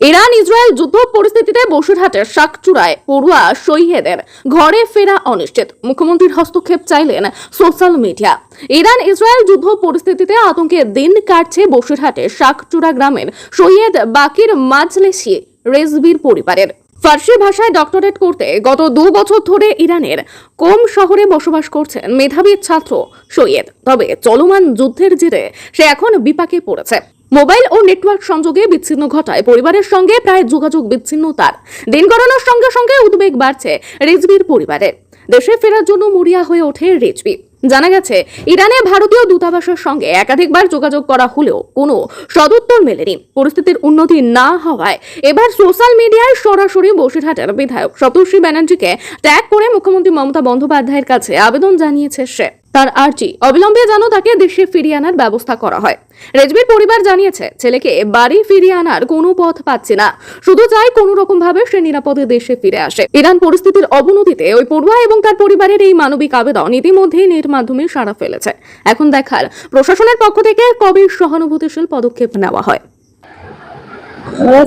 Iran Israel যুদ্ধ পরিস্থিতিতে বসিরহাটের শাকচুরায় পড়ুয়া শহীদের ঘরে ফেরা অনিশ্চিত। মুখ্যমন্ত্রীর হস্তক্ষেপ চাইলেন সোশ্যাল মিডিয়া। ইরান ইসরায়েল যুদ্ধ পরিস্থিতিতে আতঙ্কে দিন কাটছে বসিরহাটের শাকচুরা গ্রামের সৈয়দ বাকির মাজলেসি রেজবির পরিবারের। ফার্সি ভাষায় ডক্টরেট করতে গত দু বছর ধরে ইরানের কোম শহরে বসবাস করছেন মেধাবী ছাত্র সৈয়দ তবে চলমান যুদ্ধের জেরে সে এখন বিপাকে পড়েছে। মোবাইল ও নেটওয়ার্ক সংযোগে বিচ্ছিন্ন ঘটায়। পরিবারের সঙ্গে প্রায় যোগাযোগ বিচ্ছিন্ন তার। দিন গণনার সঙ্গে সঙ্গে উদ্বেগ বাড়ছে রেজবির পরিবারে। দেশে ফেরার জন্য মরিয়া হয়ে ওঠে রেজবি জানা গেছে, ইরানে ভারতীয় দূতাবাসের সঙ্গে একাধিকবার যোগাযোগ করা হলেও কোনো সদুত্তর মেলেনি। পরিস্থিতির উন্নতি না হওয়ায় এবার সোশ্যাল মিডিয়ায় সরাসরি বসিরহাটের বিধায়ক সপ্তর্ষি ব্যানার্জিকে ট্যাগ করে মুখ্যমন্ত্রী মমতা বন্দ্যোপাধ্যায়ের কাছে আবেদন জানিয়েছে সে। তার আর্জি অবিলম্বে যেন তাকে দেশে ফিরিয়ে আনার ব্যবস্থা করা হয়। রেজবির পরিবার জানিয়েছে, ছেলেকে বাড়ি ফিরিয়ে আনার কোনো পথ পাচ্ছে না। শুধু চাই কোনো রকম ভাবে সে নিরাপদে দেশে ফিরে আসে। ইরান পরিস্থিতির অবনতিতে ওই পড়ুয়া এবং তার পরিবারের এই মানবিক আবেদন ইতিমধ্যেই নেট মাধ্যমে সাড়া ফেলেছে। এখন দেখার, প্রশাসনের পক্ষ থেকে কবে সহানুভূতিশীল পদক্ষেপ নেওয়া হয়?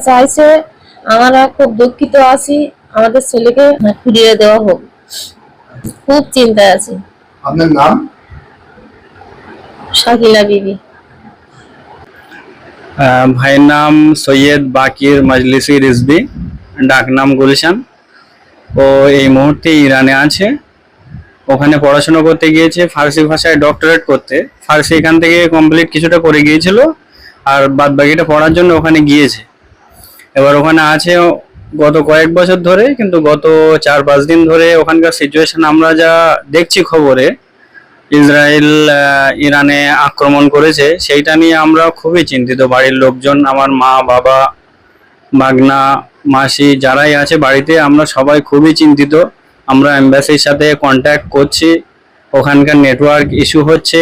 চাইছে আমরা খুব দুঃখিত আছি, আমাদের ছেলেকে ফিরিয়ে দেওয়া হোক। খুব চিন্তায় আছি। আপনার নাম? শাকিলা বিবি। ভাইয়ের নাম সৈয়দ বাকির মজলিসি রিজবি ডাক নাম গুলশান। ও এই মুহূর্তে ইরানে আছে। ওখানে পড়াশোনা করতে গিয়েছে ফার্সি ভাষায় ডক্টরেট করতে। ফার্সি এখান থেকে কমপ্লিট কিছুটা করে গিয়েছিল আর বাদ বাকিটা পড়ার জন্য ওখানে গিয়েছে। এবার ওখানে আছে গত কয়েক বছর ধরে কিন্তু গত চার পাঁচ দিন ধরে ওখানকার সিচুয়েশন আমরা যা দেখছি খবরে, ইসরায়েল ইরানে আক্রমণ করেছে, সেইটা নিয়ে আমরা খুবই চিন্তিত। বাড়ির লোকজন, আমার মা, বাবা বাগনা মাসি যারাই আছে বাড়িতে, আমরা সবাই খুবই চিন্তিত। আমরা এম্বাসির সাথে কন্ট্যাক্ট করছি। ওখানকার নেটওয়ার্ক ইস্যু হচ্ছে।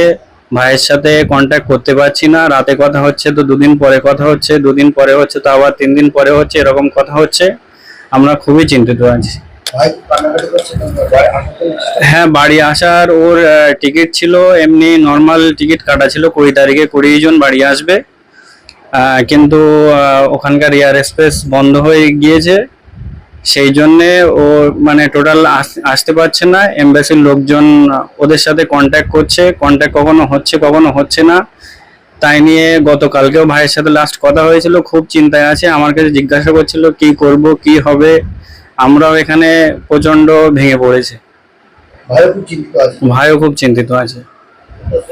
ভাইয়ের সাথে কন্ট্যাক্ট করতে পারছি না। রাতে কথা হচ্ছে তো দুদিন পরে কথা হচ্ছে, দুদিন পরে হচ্ছে তো আবার তিন দিন পরে হচ্ছে, এরকম কথা হচ্ছে। আমরা খুবই চিন্তিত আছি। হ্যাঁ বাড়ি আসার ওর টিকিট ছিল, এমনি নর্মাল টিকিট কাটা ছিল, কুড়ি তারিখে কুড়ি জন বাড়ি আসবে। কিন্তু ওখানকার এয়ার স্পেস বন্ধ হয়ে গিয়েছে। সেই জন্যে ও মানে টোটাল আসতে পারছে না। এমবাসির লোকজন ওদের সাথে কন্ট্যাক্ট করছে। কন্ট্যাক্ট কখনো হচ্ছে কখনো হচ্ছে না। তাই নিয়ে গতকালকেও ভাইয়ের সাথে লাস্ট কথা হয়েছিল। খুব চিন্তায় আছে। আমার কাছে জিজ্ঞাসা করছিল কি করব কি হবে? আমরাও এখানে প্রচণ্ড ভেঙে পড়েছে। ভাইও খুব চিন্তিত আছে। ভাইও খুব চিন্তিত আছে।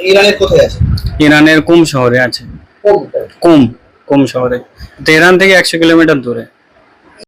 ইরানের কোথায় আছে? ইরানের কুম শহরে আছে? কুম কুম শহরে। তেহরান থেকে একশো কিলোমিটার দূরে।